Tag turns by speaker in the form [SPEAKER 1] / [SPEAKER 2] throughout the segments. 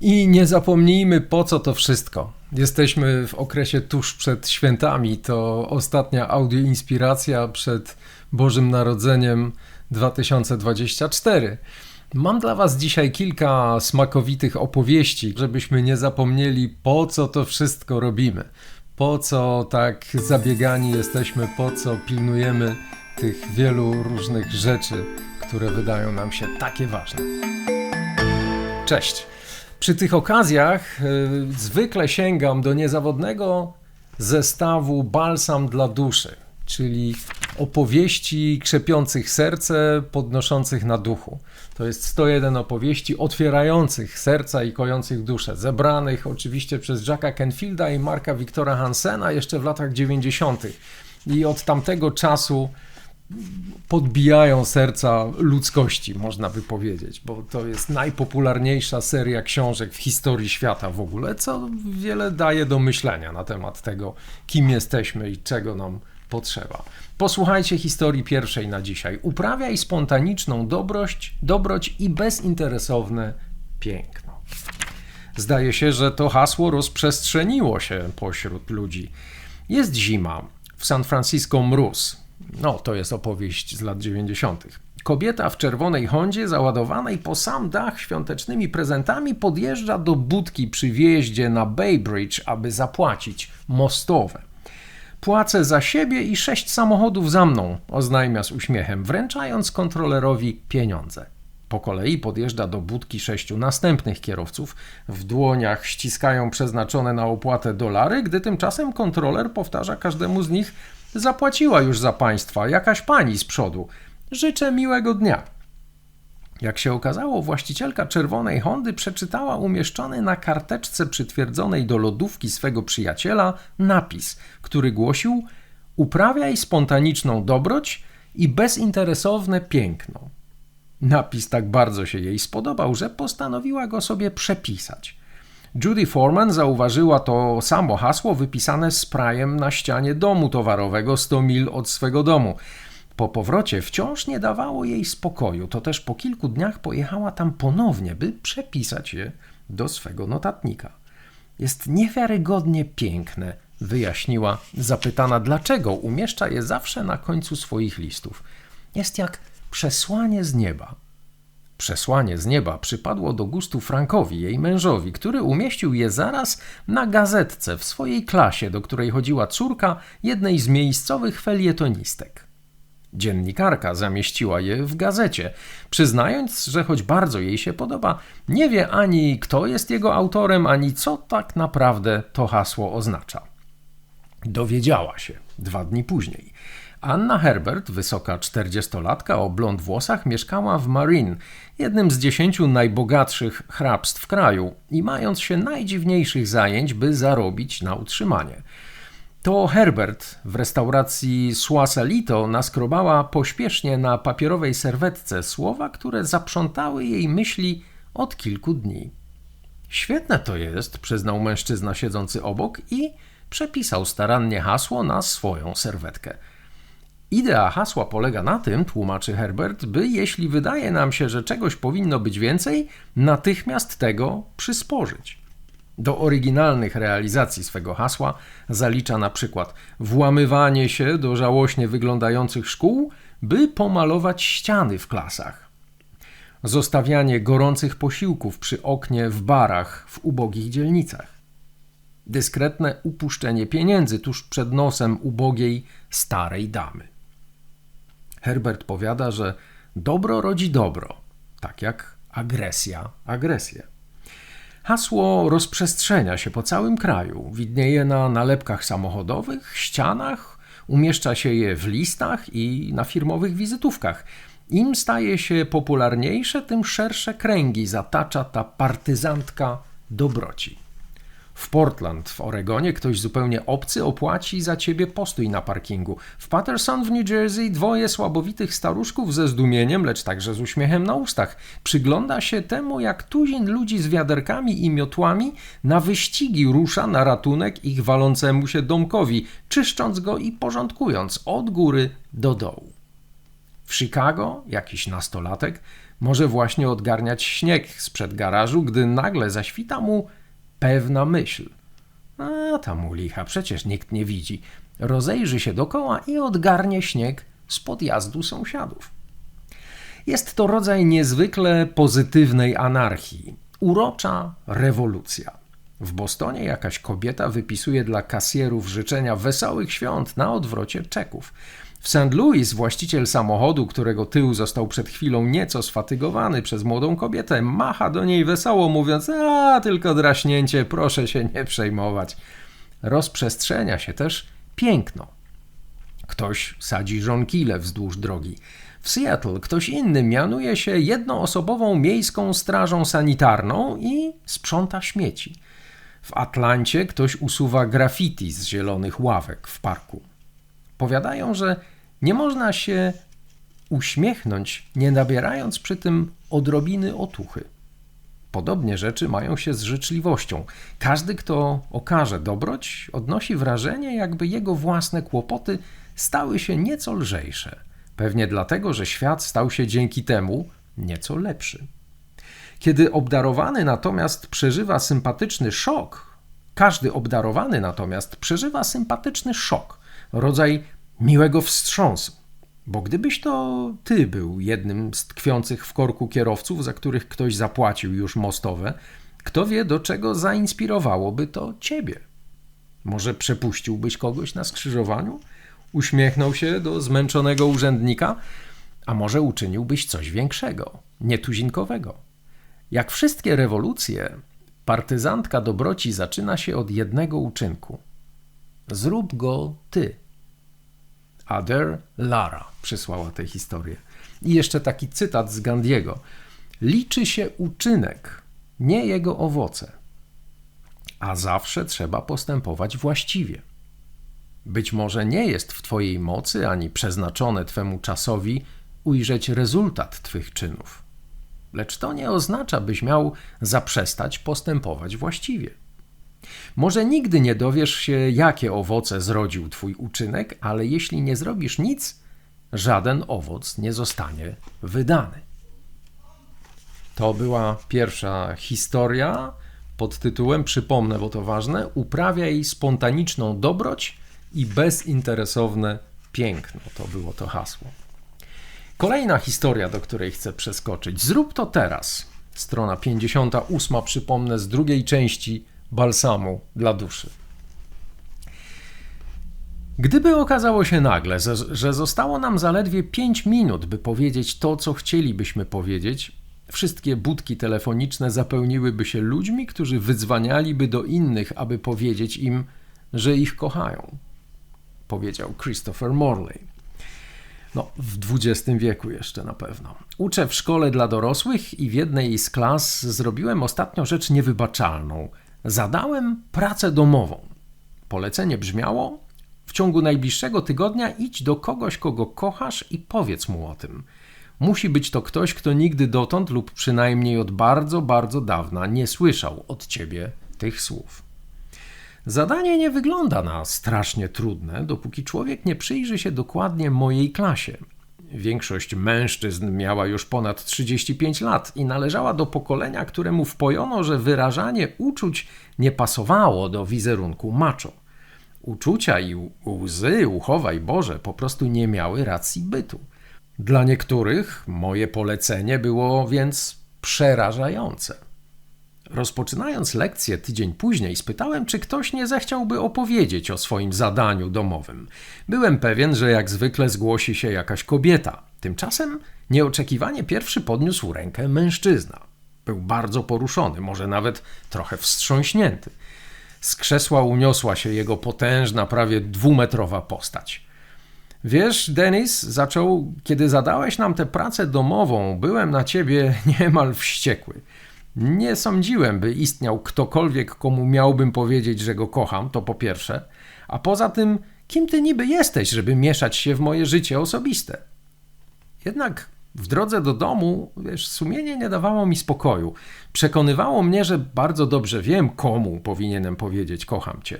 [SPEAKER 1] I nie zapomnijmy, po co to wszystko. Jesteśmy w okresie tuż przed świętami. To ostatnia audioinspiracja przed Bożym Narodzeniem 2024. Mam dla Was dzisiaj kilka smakowitych opowieści, żebyśmy nie zapomnieli, po co to wszystko robimy. Po co tak zabiegani jesteśmy, po co pilnujemy tych wielu różnych rzeczy, które wydają nam się takie ważne. Cześć. Przy tych okazjach y, zwykle sięgam do niezawodnego zestawu Balsam dla duszy, czyli opowieści krzepiących serce, podnoszących na duchu. To jest 101 opowieści otwierających serca i kojących duszę, zebranych oczywiście przez Jacka Kenfielda i Marka Wiktora Hansena jeszcze w latach 90. I od tamtego czasu podbijają serca ludzkości, można by powiedzieć, bo to jest najpopularniejsza seria książek w historii świata w ogóle, co wiele daje do myślenia na temat tego, kim jesteśmy i czego nam potrzeba. Posłuchajcie historii pierwszej na dzisiaj. Uprawiaj spontaniczną dobroć, dobroć i bezinteresowne piękno. Zdaje się, że to hasło rozprzestrzeniło się pośród ludzi. Jest zima, w San Francisco mróz, no, to jest opowieść z lat 90. Kobieta w czerwonej Hondzie, załadowanej po sam dach świątecznymi prezentami, podjeżdża do budki przy wjeździe na Bay Bridge, aby zapłacić mostowe. Płacę za siebie i sześć samochodów za mną, oznajmia z uśmiechem, wręczając kontrolerowi pieniądze. Po kolei podjeżdża do budki sześciu następnych kierowców. W dłoniach ściskają przeznaczone na opłatę dolary, gdy tymczasem kontroler powtarza każdemu z nich Zapłaciła już za państwa jakaś pani z przodu. Życzę miłego dnia. Jak się okazało, właścicielka czerwonej Hondy przeczytała umieszczony na karteczce przytwierdzonej do lodówki swego przyjaciela napis, który głosił: Uprawiaj spontaniczną dobroć i bezinteresowne piękno. Napis tak bardzo się jej spodobał, że postanowiła go sobie przepisać. Judy Foreman zauważyła to samo hasło wypisane sprajem na ścianie domu towarowego 100 mil od swego domu. Po powrocie wciąż nie dawało jej spokoju, to też po kilku dniach pojechała tam ponownie, by przepisać je do swego notatnika. Jest niewiarygodnie piękne, wyjaśniła, zapytana dlaczego umieszcza je zawsze na końcu swoich listów. Jest jak przesłanie z nieba. Przesłanie z nieba przypadło do gustu Frankowi, jej mężowi, który umieścił je zaraz na gazetce w swojej klasie, do której chodziła córka jednej z miejscowych felietonistek. Dziennikarka zamieściła je w gazecie, przyznając, że choć bardzo jej się podoba, nie wie ani kto jest jego autorem, ani co tak naprawdę to hasło oznacza. Dowiedziała się dwa dni później. Anna Herbert, wysoka czterdziestolatka o blond włosach, mieszkała w Marine, jednym z dziesięciu najbogatszych hrabstw kraju i mając się najdziwniejszych zajęć, by zarobić na utrzymanie. To Herbert w restauracji Suasalito naskrobała pośpiesznie na papierowej serwetce słowa, które zaprzątały jej myśli od kilku dni. Świetne to jest, przyznał mężczyzna siedzący obok i przepisał starannie hasło na swoją serwetkę. Idea hasła polega na tym, tłumaczy Herbert, by jeśli wydaje nam się, że czegoś powinno być więcej, natychmiast tego przysporzyć. Do oryginalnych realizacji swego hasła zalicza na przykład włamywanie się do żałośnie wyglądających szkół, by pomalować ściany w klasach. Zostawianie gorących posiłków przy oknie w barach w ubogich dzielnicach. Dyskretne upuszczenie pieniędzy tuż przed nosem ubogiej starej damy. Herbert powiada, że dobro rodzi dobro, tak jak agresja agresję. Hasło rozprzestrzenia się po całym kraju, widnieje na nalepkach samochodowych, ścianach, umieszcza się je w listach i na firmowych wizytówkach. Im staje się popularniejsze, tym szersze kręgi zatacza ta partyzantka dobroci. W Portland, w Oregonie, ktoś zupełnie obcy opłaci za ciebie postój na parkingu. W Patterson w New Jersey dwoje słabowitych staruszków ze zdumieniem, lecz także z uśmiechem na ustach, przygląda się temu, jak tuzin ludzi z wiaderkami i miotłami na wyścigi rusza na ratunek ich walącemu się domkowi, czyszcząc go i porządkując od góry do dołu. W Chicago jakiś nastolatek Może właśnie odgarniać śnieg sprzed garażu, gdy nagle zaświta mu pewna myśl. A tam u licha, przecież nikt nie widzi. Rozejrzy się dokoła i odgarnie śnieg z podjazdu sąsiadów. Jest to rodzaj niezwykle pozytywnej anarchii, urocza rewolucja. W Bostonie jakaś kobieta wypisuje dla kasjerów życzenia wesołych świąt na odwrocie czeków. W St. Louis właściciel samochodu, którego tył został przed chwilą nieco sfatygowany przez młodą kobietę, macha do niej wesoło, mówiąc: A, tylko draśnięcie, proszę się nie przejmować. Rozprzestrzenia się też piękno. Ktoś sadzi żonkile wzdłuż drogi. W Seattle ktoś inny mianuje się jednoosobową miejską strażą sanitarną i sprząta śmieci. W Atlancie ktoś usuwa graffiti z zielonych ławek w parku. Powiadają, że nie można się uśmiechnąć, nie nabierając przy tym odrobiny otuchy. Podobnie rzeczy mają się z życzliwością. Każdy, kto okaże dobroć, odnosi wrażenie, jakby jego własne kłopoty stały się nieco lżejsze. Pewnie dlatego, że świat stał się dzięki temu nieco lepszy. Kiedy obdarowany natomiast przeżywa sympatyczny szok, każdy obdarowany natomiast przeżywa sympatyczny szok, rodzaj miłego wstrząsu. Bo gdybyś to ty był jednym z tkwiących w korku kierowców, za których ktoś zapłacił już mostowe, kto wie, do czego zainspirowałoby to ciebie? Może przepuściłbyś kogoś na skrzyżowaniu? Uśmiechnął się do zmęczonego urzędnika, a może uczyniłbyś coś większego, nietuzinkowego. Jak wszystkie rewolucje, partyzantka dobroci zaczyna się od jednego uczynku. Zrób go ty. Ader Lara przysłała tę historię. I jeszcze taki cytat z Gandiego. Liczy się uczynek, nie jego owoce. A zawsze trzeba postępować właściwie. Być może nie jest w Twojej mocy ani przeznaczone Twemu czasowi ujrzeć rezultat Twych czynów. Lecz to nie oznacza, byś miał zaprzestać postępować właściwie. Może nigdy nie dowiesz się, jakie owoce zrodził Twój uczynek, ale jeśli nie zrobisz nic, żaden owoc nie zostanie wydany. To była pierwsza historia pod tytułem, przypomnę, bo to ważne, uprawiaj spontaniczną dobroć i bezinteresowne piękno. To było to hasło. Kolejna historia, do której chcę przeskoczyć. Zrób to teraz. Strona 58, przypomnę, z drugiej części balsamu dla duszy. Gdyby okazało się nagle, że zostało nam zaledwie 5 minut, by powiedzieć to, co chcielibyśmy powiedzieć, wszystkie budki telefoniczne zapełniłyby się ludźmi, którzy wydzwanialiby do innych, aby powiedzieć im, że ich kochają powiedział Christopher Morley. No, w XX wieku jeszcze na pewno. Uczę w szkole dla dorosłych i w jednej z klas zrobiłem ostatnio rzecz niewybaczalną. Zadałem pracę domową. Polecenie brzmiało: W ciągu najbliższego tygodnia idź do kogoś, kogo kochasz i powiedz mu o tym. Musi być to ktoś, kto nigdy dotąd lub przynajmniej od bardzo, bardzo dawna nie słyszał od ciebie tych słów. Zadanie nie wygląda na strasznie trudne, dopóki człowiek nie przyjrzy się dokładnie mojej klasie. Większość mężczyzn miała już ponad 35 lat i należała do pokolenia, któremu wpojono, że wyrażanie uczuć nie pasowało do wizerunku macho. Uczucia i łzy, uchowaj Boże, po prostu nie miały racji bytu. Dla niektórych moje polecenie było więc przerażające. Rozpoczynając lekcję tydzień później, spytałem, czy ktoś nie zechciałby opowiedzieć o swoim zadaniu domowym. Byłem pewien, że jak zwykle zgłosi się jakaś kobieta. Tymczasem nieoczekiwanie pierwszy podniósł rękę mężczyzna. Był bardzo poruszony, może nawet trochę wstrząśnięty. Z krzesła uniosła się jego potężna, prawie dwumetrowa postać. Wiesz, Denis, zaczął, kiedy zadałeś nam tę pracę domową, byłem na ciebie niemal wściekły. Nie sądziłem, by istniał ktokolwiek, komu miałbym powiedzieć, że go kocham, to po pierwsze. A poza tym, kim ty niby jesteś, żeby mieszać się w moje życie osobiste? Jednak w drodze do domu, wiesz, sumienie nie dawało mi spokoju. Przekonywało mnie, że bardzo dobrze wiem, komu powinienem powiedzieć kocham cię.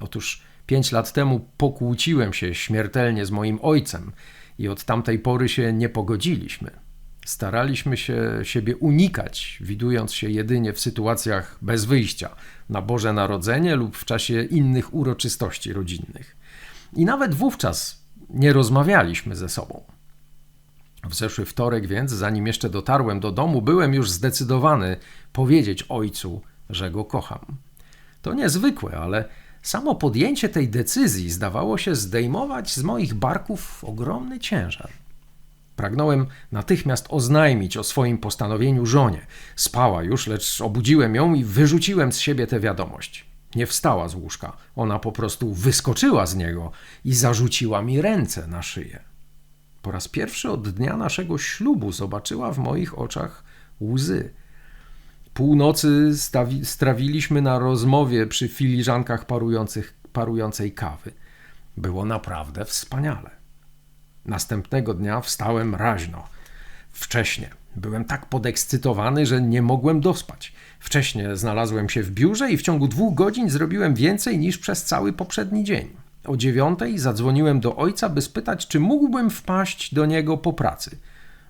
[SPEAKER 1] Otóż pięć lat temu pokłóciłem się śmiertelnie z moim ojcem i od tamtej pory się nie pogodziliśmy. Staraliśmy się siebie unikać, widując się jedynie w sytuacjach bez wyjścia, na Boże Narodzenie lub w czasie innych uroczystości rodzinnych. I nawet wówczas nie rozmawialiśmy ze sobą. W zeszły wtorek więc, zanim jeszcze dotarłem do domu, byłem już zdecydowany powiedzieć ojcu, że go kocham. To niezwykłe, ale samo podjęcie tej decyzji zdawało się zdejmować z moich barków ogromny ciężar. Pragnąłem natychmiast oznajmić o swoim postanowieniu żonie. Spała już, lecz obudziłem ją i wyrzuciłem z siebie tę wiadomość. Nie wstała z łóżka, ona po prostu wyskoczyła z niego i zarzuciła mi ręce na szyję. Po raz pierwszy od dnia naszego ślubu zobaczyła w moich oczach łzy. Północy stawi- strawiliśmy na rozmowie przy filiżankach parujących, parującej kawy. Było naprawdę wspaniale. Następnego dnia wstałem raźno, wcześnie. Byłem tak podekscytowany, że nie mogłem dospać. Wcześnie znalazłem się w biurze i w ciągu dwóch godzin zrobiłem więcej niż przez cały poprzedni dzień. O dziewiątej zadzwoniłem do ojca, by spytać, czy mógłbym wpaść do niego po pracy.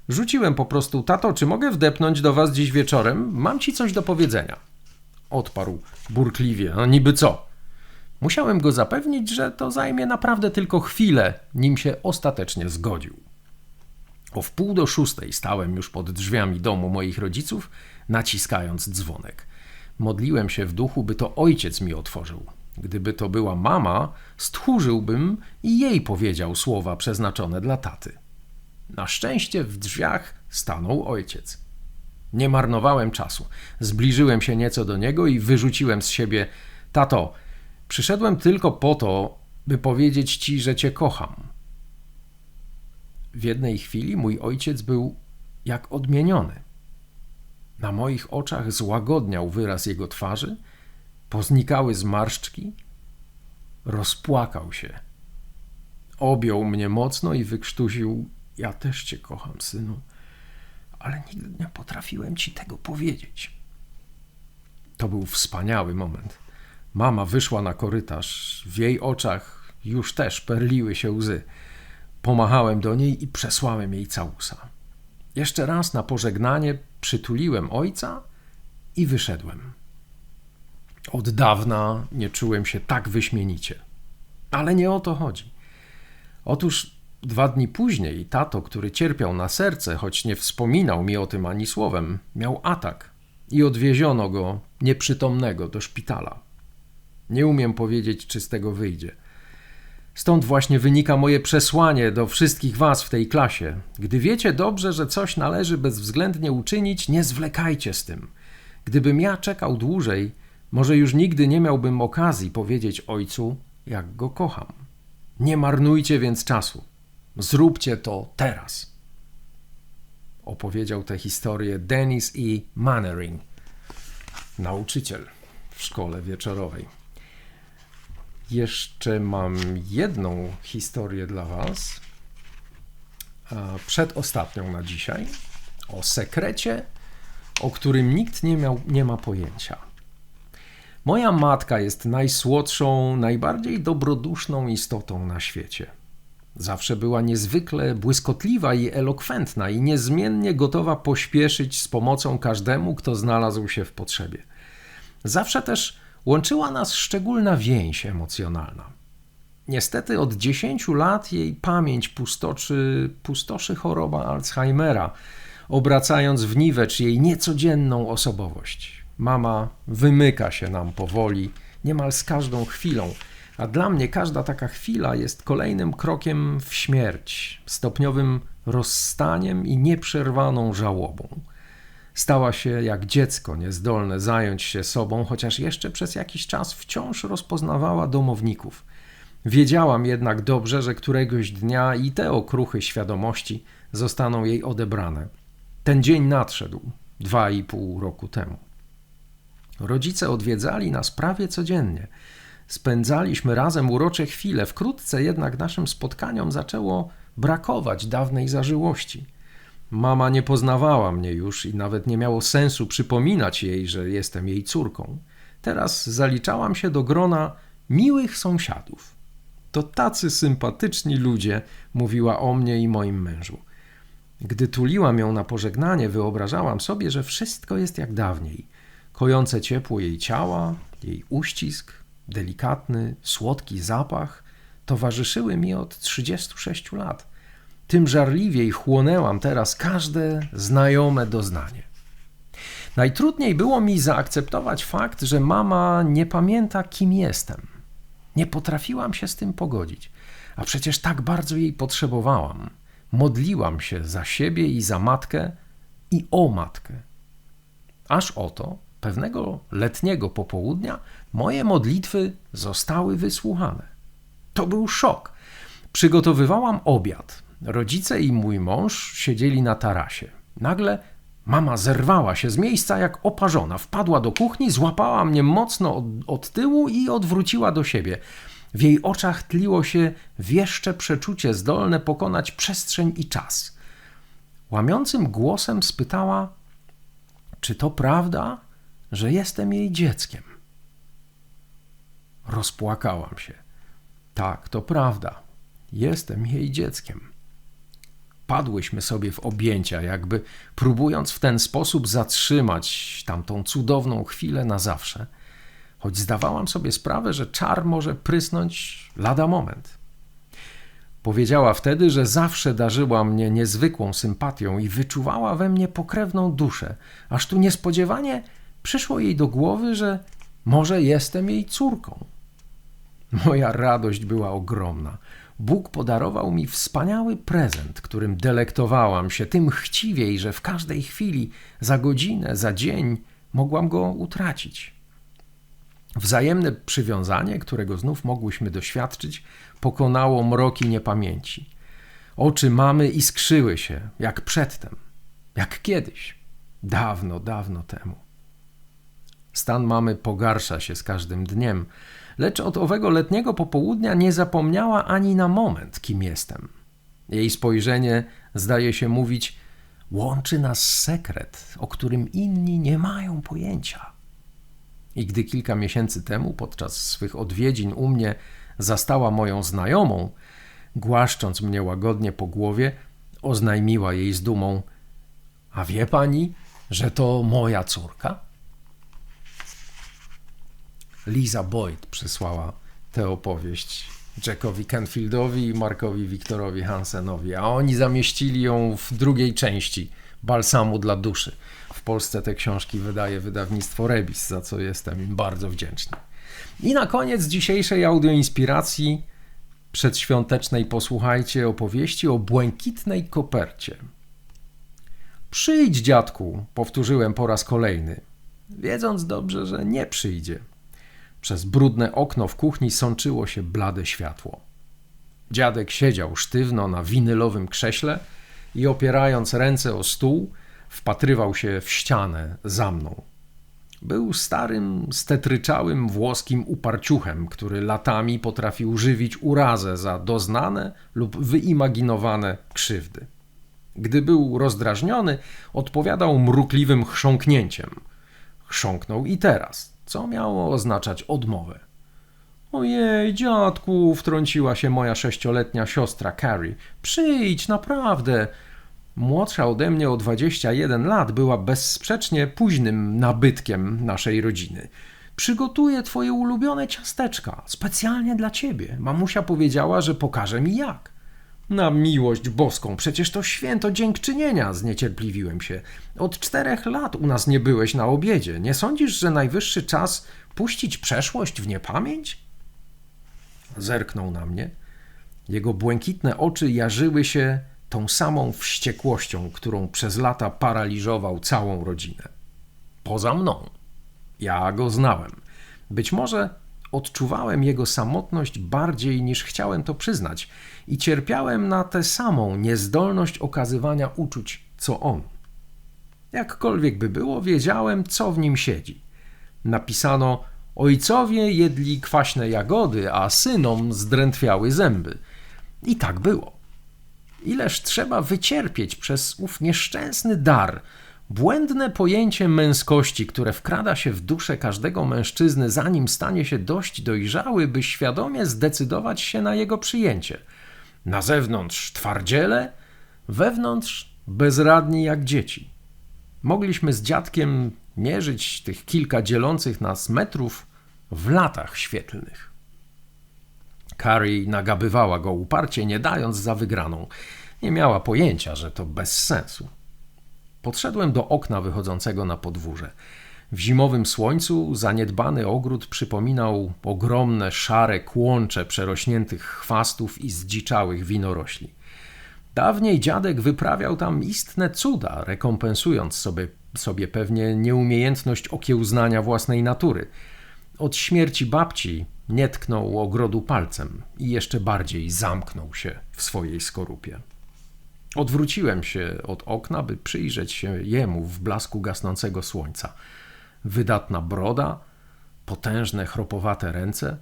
[SPEAKER 1] Rzuciłem po prostu, tato, czy mogę wdepnąć do was dziś wieczorem? Mam ci coś do powiedzenia. Odparł burkliwie, no niby co? Musiałem go zapewnić, że to zajmie naprawdę tylko chwilę, nim się ostatecznie zgodził. O wpół do szóstej stałem już pod drzwiami domu moich rodziców, naciskając dzwonek. Modliłem się w duchu, by to ojciec mi otworzył. Gdyby to była mama, stchórzyłbym i jej powiedział słowa przeznaczone dla taty. Na szczęście w drzwiach stanął ojciec. Nie marnowałem czasu. Zbliżyłem się nieco do niego i wyrzuciłem z siebie: Tato, przyszedłem tylko po to, by powiedzieć ci, że cię kocham. W jednej chwili mój ojciec był jak odmieniony. Na moich oczach złagodniał wyraz jego twarzy, poznikały zmarszczki, rozpłakał się. Objął mnie mocno i wykrztusił: Ja też cię kocham, synu, ale nigdy nie potrafiłem ci tego powiedzieć. To był wspaniały moment. Mama wyszła na korytarz, w jej oczach już też perliły się łzy. Pomachałem do niej i przesłałem jej całusa. Jeszcze raz na pożegnanie przytuliłem ojca i wyszedłem. Od dawna nie czułem się tak wyśmienicie. Ale nie o to chodzi. Otóż dwa dni później tato, który cierpiał na serce, choć nie wspominał mi o tym ani słowem, miał atak i odwieziono go nieprzytomnego do szpitala. Nie umiem powiedzieć, czy z tego wyjdzie. Stąd właśnie wynika moje przesłanie do wszystkich Was w tej klasie. Gdy wiecie dobrze, że coś należy bezwzględnie uczynić, nie zwlekajcie z tym. Gdybym ja czekał dłużej, może już nigdy nie miałbym okazji powiedzieć ojcu, jak go kocham. Nie marnujcie więc czasu. Zróbcie to teraz. Opowiedział tę historię Dennis E. Mannering, nauczyciel w szkole wieczorowej. Jeszcze mam jedną historię dla Was. Przedostatnią na dzisiaj. O sekrecie, o którym nikt nie, miał, nie ma pojęcia. Moja matka jest najsłodszą, najbardziej dobroduszną istotą na świecie. Zawsze była niezwykle błyskotliwa i elokwentna i niezmiennie gotowa pośpieszyć z pomocą każdemu, kto znalazł się w potrzebie. Zawsze też łączyła nas szczególna więź emocjonalna. Niestety od 10 lat jej pamięć pustoszy, pustoszy choroba Alzheimera, obracając w niwecz jej niecodzienną osobowość. Mama wymyka się nam powoli, niemal z każdą chwilą, a dla mnie każda taka chwila jest kolejnym krokiem w śmierć, stopniowym rozstaniem i nieprzerwaną żałobą. Stała się jak dziecko, niezdolne zająć się sobą, chociaż jeszcze przez jakiś czas wciąż rozpoznawała domowników. Wiedziałam jednak dobrze, że któregoś dnia i te okruchy świadomości zostaną jej odebrane. Ten dzień nadszedł dwa i pół roku temu. Rodzice odwiedzali nas prawie codziennie. Spędzaliśmy razem urocze chwile, wkrótce jednak naszym spotkaniom zaczęło brakować dawnej zażyłości. Mama nie poznawała mnie już i nawet nie miało sensu przypominać jej, że jestem jej córką. Teraz zaliczałam się do grona miłych sąsiadów. To tacy sympatyczni ludzie, mówiła o mnie i moim mężu. Gdy tuliłam ją na pożegnanie, wyobrażałam sobie, że wszystko jest jak dawniej. Kojące ciepło jej ciała, jej uścisk, delikatny, słodki zapach towarzyszyły mi od 36 lat. Tym żarliwiej chłonęłam teraz każde znajome doznanie. Najtrudniej było mi zaakceptować fakt, że mama nie pamięta, kim jestem. Nie potrafiłam się z tym pogodzić, a przecież tak bardzo jej potrzebowałam. Modliłam się za siebie i za matkę i o matkę. Aż oto pewnego letniego popołudnia moje modlitwy zostały wysłuchane. To był szok. Przygotowywałam obiad. Rodzice i mój mąż siedzieli na tarasie. Nagle mama zerwała się z miejsca jak oparzona. Wpadła do kuchni, złapała mnie mocno od, od tyłu i odwróciła do siebie. W jej oczach tliło się wieszcze przeczucie zdolne pokonać przestrzeń i czas. Łamiącym głosem spytała, czy to prawda, że jestem jej dzieckiem? Rozpłakałam się. Tak, to prawda. Jestem jej dzieckiem. Padłyśmy sobie w objęcia, jakby próbując w ten sposób zatrzymać tamtą cudowną chwilę na zawsze, choć zdawałam sobie sprawę, że czar może prysnąć lada moment. Powiedziała wtedy, że zawsze darzyła mnie niezwykłą sympatią i wyczuwała we mnie pokrewną duszę, aż tu niespodziewanie przyszło jej do głowy, że może jestem jej córką. Moja radość była ogromna. Bóg podarował mi wspaniały prezent, którym delektowałam się, tym chciwiej, że w każdej chwili, za godzinę, za dzień, mogłam go utracić. Wzajemne przywiązanie, którego znów mogłyśmy doświadczyć, pokonało mroki niepamięci. Oczy mamy iskrzyły się, jak przedtem, jak kiedyś, dawno, dawno temu. Stan mamy pogarsza się z każdym dniem, lecz od owego letniego popołudnia nie zapomniała ani na moment, kim jestem. Jej spojrzenie zdaje się mówić: Łączy nas sekret, o którym inni nie mają pojęcia. I gdy kilka miesięcy temu, podczas swych odwiedzin u mnie, zastała moją znajomą, głaszcząc mnie łagodnie po głowie, oznajmiła jej z dumą: A wie pani, że to moja córka? Liza Boyd przysłała tę opowieść Jackowi Canfieldowi i Markowi Wiktorowi Hansenowi, a oni zamieścili ją w drugiej części Balsamu dla duszy. W Polsce te książki wydaje wydawnictwo Rebis, za co jestem im bardzo wdzięczny. I na koniec dzisiejszej audioinspiracji przedświątecznej posłuchajcie opowieści o błękitnej kopercie. Przyjdź, dziadku, powtórzyłem po raz kolejny, wiedząc dobrze, że nie przyjdzie. Przez brudne okno w kuchni sączyło się blade światło. Dziadek siedział sztywno na winylowym krześle i opierając ręce o stół, wpatrywał się w ścianę za mną. Był starym, stetryczałym włoskim uparciuchem, który latami potrafił żywić urazę za doznane lub wyimaginowane krzywdy. Gdy był rozdrażniony, odpowiadał mrukliwym chrząknięciem. Chrząknął i teraz, co miało oznaczać odmowę. Ojej, dziadku, wtrąciła się moja sześcioletnia siostra Carrie. Przyjdź, naprawdę. Młodsza ode mnie o 21 lat była bezsprzecznie późnym nabytkiem naszej rodziny. Przygotuję twoje ulubione ciasteczka, specjalnie dla ciebie. Mamusia powiedziała, że pokaże mi jak. Na miłość boską, przecież to święto dziękczynienia, zniecierpliwiłem się. Od czterech lat u nas nie byłeś na obiedzie. Nie sądzisz, że najwyższy czas puścić przeszłość w niepamięć? Zerknął na mnie. Jego błękitne oczy jarzyły się tą samą wściekłością, którą przez lata paraliżował całą rodzinę. Poza mną. Ja go znałem. Być może odczuwałem jego samotność bardziej niż chciałem to przyznać i cierpiałem na tę samą niezdolność okazywania uczuć, co on. Jakkolwiek by było, wiedziałem, co w nim siedzi. Napisano: Ojcowie jedli kwaśne jagody, a synom zdrętwiały zęby. I tak było. Ileż trzeba wycierpieć przez ów nieszczęsny dar, błędne pojęcie męskości, które wkrada się w duszę każdego mężczyzny, zanim stanie się dość dojrzały, by świadomie zdecydować się na jego przyjęcie. Na zewnątrz twardziele, wewnątrz bezradni jak dzieci. Mogliśmy z dziadkiem mierzyć tych kilka dzielących nas metrów w latach świetlnych. Carrie nagabywała go uparcie, nie dając za wygraną. Nie miała pojęcia, że to bez sensu. Podszedłem do okna wychodzącego na podwórze. W zimowym słońcu zaniedbany ogród przypominał ogromne, szare kłącze przerośniętych chwastów i zdziczałych winorośli. Dawniej dziadek wyprawiał tam istne cuda, rekompensując sobie, sobie pewnie nieumiejętność okiełznania własnej natury. Od śmierci babci nie tknął ogrodu palcem i jeszcze bardziej zamknął się w swojej skorupie. Odwróciłem się od okna, by przyjrzeć się jemu w blasku gasnącego słońca. Wydatna broda, potężne, chropowate ręce.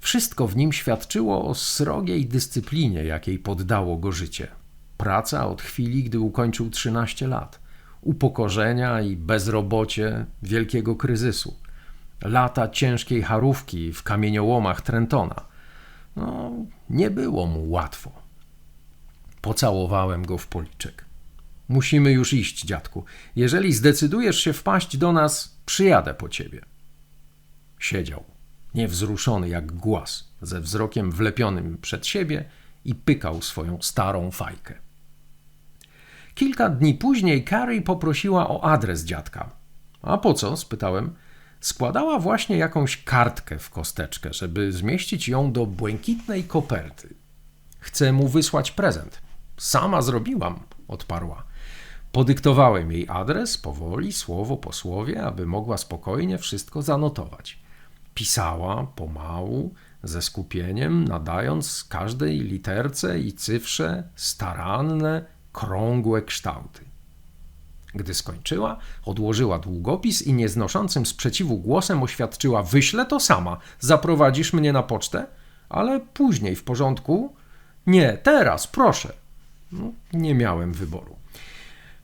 [SPEAKER 1] Wszystko w nim świadczyło o srogiej dyscyplinie, jakiej poddało go życie. Praca od chwili, gdy ukończył 13 lat. Upokorzenia i bezrobocie wielkiego kryzysu. Lata ciężkiej harówki w kamieniołomach Trentona. No, nie było mu łatwo. Pocałowałem go w policzek. Musimy już iść, dziadku. Jeżeli zdecydujesz się wpaść do nas, przyjadę po ciebie. Siedział, niewzruszony jak głaz, ze wzrokiem wlepionym przed siebie i pykał swoją starą fajkę. Kilka dni później Carrie poprosiła o adres dziadka. A po co? spytałem. Składała właśnie jakąś kartkę w kosteczkę, żeby zmieścić ją do błękitnej koperty. Chcę mu wysłać prezent. Sama zrobiłam, odparła. Podyktowałem jej adres powoli, słowo po słowie, aby mogła spokojnie wszystko zanotować. Pisała pomału, ze skupieniem, nadając każdej literce i cyfrze staranne, krągłe kształty. Gdy skończyła, odłożyła długopis i nieznoszącym sprzeciwu głosem oświadczyła: Wyślę to sama, zaprowadzisz mnie na pocztę, ale później w porządku. Nie, teraz, proszę. No, nie miałem wyboru.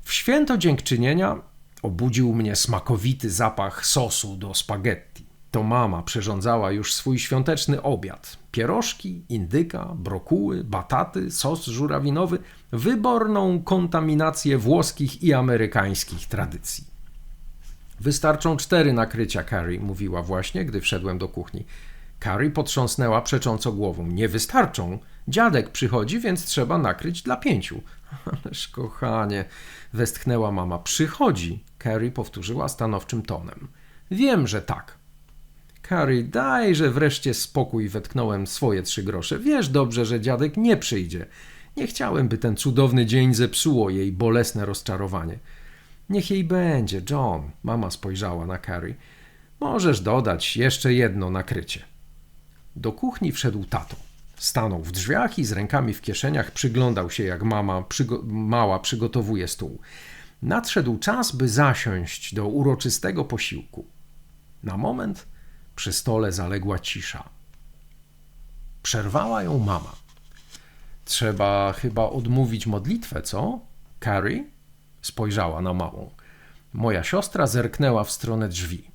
[SPEAKER 1] W święto dziękczynienia obudził mnie smakowity zapach sosu do spaghetti. To mama przyrządzała już swój świąteczny obiad. Pierożki, indyka, brokuły, bataty, sos żurawinowy, wyborną kontaminację włoskich i amerykańskich tradycji. Wystarczą cztery nakrycia, Carrie, mówiła właśnie, gdy wszedłem do kuchni. Carrie potrząsnęła przecząco głową. Nie wystarczą. Dziadek przychodzi, więc trzeba nakryć dla pięciu. Ależ kochanie, westchnęła mama. Przychodzi, Carrie powtórzyła stanowczym tonem. Wiem, że tak. Carrie, dajże wreszcie spokój, wetknąłem swoje trzy grosze. Wiesz dobrze, że dziadek nie przyjdzie. Nie chciałem, by ten cudowny dzień zepsuło jej bolesne rozczarowanie. Niech jej będzie, John, mama spojrzała na Carrie. Możesz dodać jeszcze jedno nakrycie. Do kuchni wszedł tato. Stanął w drzwiach i z rękami w kieszeniach przyglądał się, jak mama przygo mała przygotowuje stół. Nadszedł czas, by zasiąść do uroczystego posiłku. Na moment przy stole zaległa cisza. Przerwała ją mama. Trzeba chyba odmówić modlitwę, co? Carrie? Spojrzała na małą. Moja siostra zerknęła w stronę drzwi.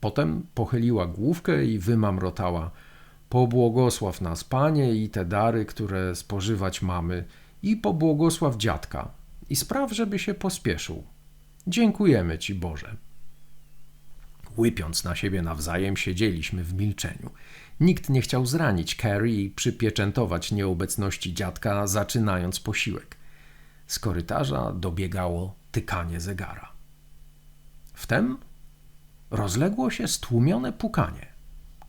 [SPEAKER 1] Potem pochyliła główkę i wymamrotała – Pobłogosław nas, Panie, i te dary, które spożywać mamy, i pobłogosław dziadka, i spraw, żeby się pospieszył. Dziękujemy Ci, Boże. Łypiąc na siebie nawzajem, siedzieliśmy w milczeniu. Nikt nie chciał zranić Carrie i przypieczętować nieobecności dziadka, zaczynając posiłek. Z korytarza dobiegało tykanie zegara. Wtem rozległo się stłumione pukanie.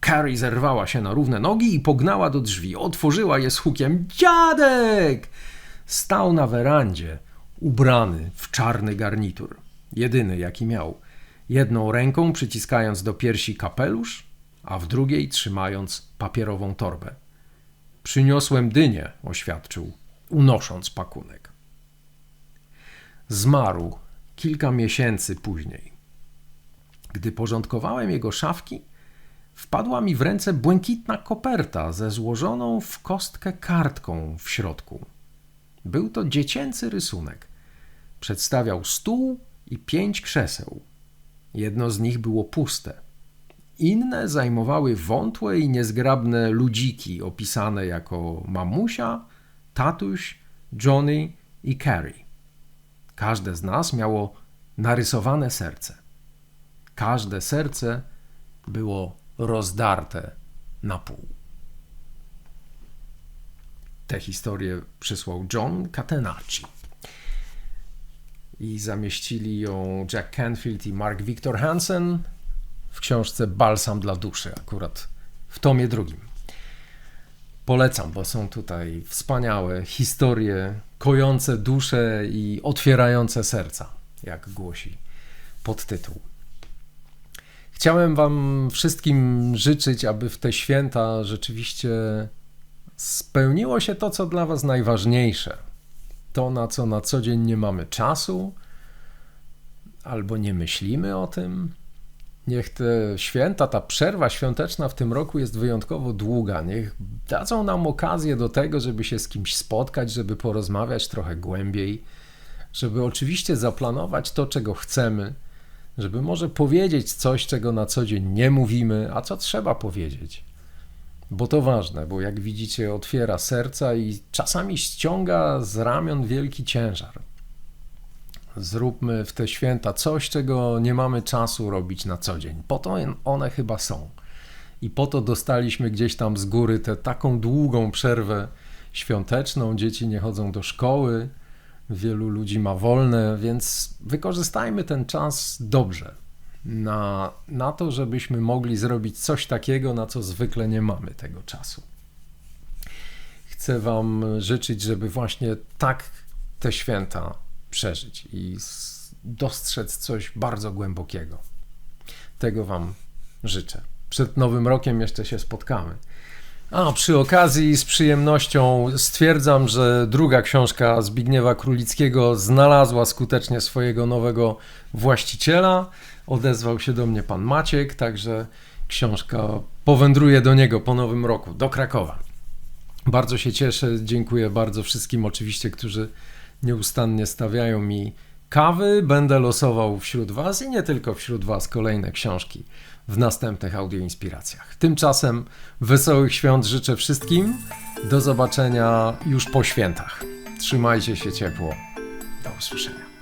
[SPEAKER 1] Carrie zerwała się na równe nogi i pognała do drzwi. Otworzyła je z hukiem. Dziadek! Stał na werandzie, ubrany w czarny garnitur. Jedyny, jaki miał. Jedną ręką przyciskając do piersi kapelusz, a w drugiej trzymając papierową torbę. Przyniosłem dynię, oświadczył, unosząc pakunek. Zmarł kilka miesięcy później. Gdy porządkowałem jego szafki, wpadła mi w ręce błękitna koperta ze złożoną w kostkę kartką w środku. Był to dziecięcy rysunek. Przedstawiał stół i pięć krzeseł. Jedno z nich było puste. Inne zajmowały wątłe i niezgrabne ludziki opisane jako mamusia, tatuś, Johnny i Carrie. Każde z nas miało narysowane serce. Każde serce było rozdarte na pół. Tę historię przysłał John Catenacci. I zamieścili ją Jack Canfield i Mark Victor Hansen w książce Balsam dla duszy, akurat w tomie drugim. Polecam, bo są tutaj wspaniałe historie, kojące duszę i otwierające serca, jak głosi podtytuł. Chciałem Wam wszystkim życzyć, aby w te święta rzeczywiście spełniło się to, co dla Was najważniejsze. To, na co na co dzień nie mamy czasu, albo nie myślimy o tym. Niech te święta, ta przerwa świąteczna w tym roku jest wyjątkowo długa. Niech dadzą nam okazję do tego, żeby się z kimś spotkać, żeby porozmawiać trochę głębiej, żeby oczywiście zaplanować to, czego chcemy, żeby może powiedzieć coś, czego na co dzień nie mówimy, a co trzeba powiedzieć. Bo to ważne, bo jak widzicie, otwiera serca i czasami ściąga z ramion wielki ciężar. Zróbmy w te święta coś, czego nie mamy czasu robić na co dzień. Po to one chyba są. I po to dostaliśmy gdzieś tam z góry tę taką długą przerwę świąteczną. Dzieci nie chodzą do szkoły, wielu ludzi ma wolne, więc wykorzystajmy ten czas dobrze. Na, na to, żebyśmy mogli zrobić coś takiego, na co zwykle nie mamy tego czasu. Chcę Wam życzyć, żeby właśnie tak te święta przeżyć i dostrzec coś bardzo głębokiego. Tego Wam życzę. Przed Nowym Rokiem jeszcze się spotkamy. A przy okazji z przyjemnością stwierdzam, że druga książka Zbigniewa Królickiego znalazła skutecznie swojego nowego właściciela. Odezwał się do mnie pan Maciek, także książka powędruje do niego po nowym roku, do Krakowa. Bardzo się cieszę, dziękuję bardzo wszystkim oczywiście, którzy nieustannie stawiają mi kawy. Będę losował wśród Was i nie tylko wśród Was kolejne książki w następnych audioinspiracjach. Tymczasem wesołych świąt życzę wszystkim. Do zobaczenia już po świętach. Trzymajcie się ciepło. Do usłyszenia.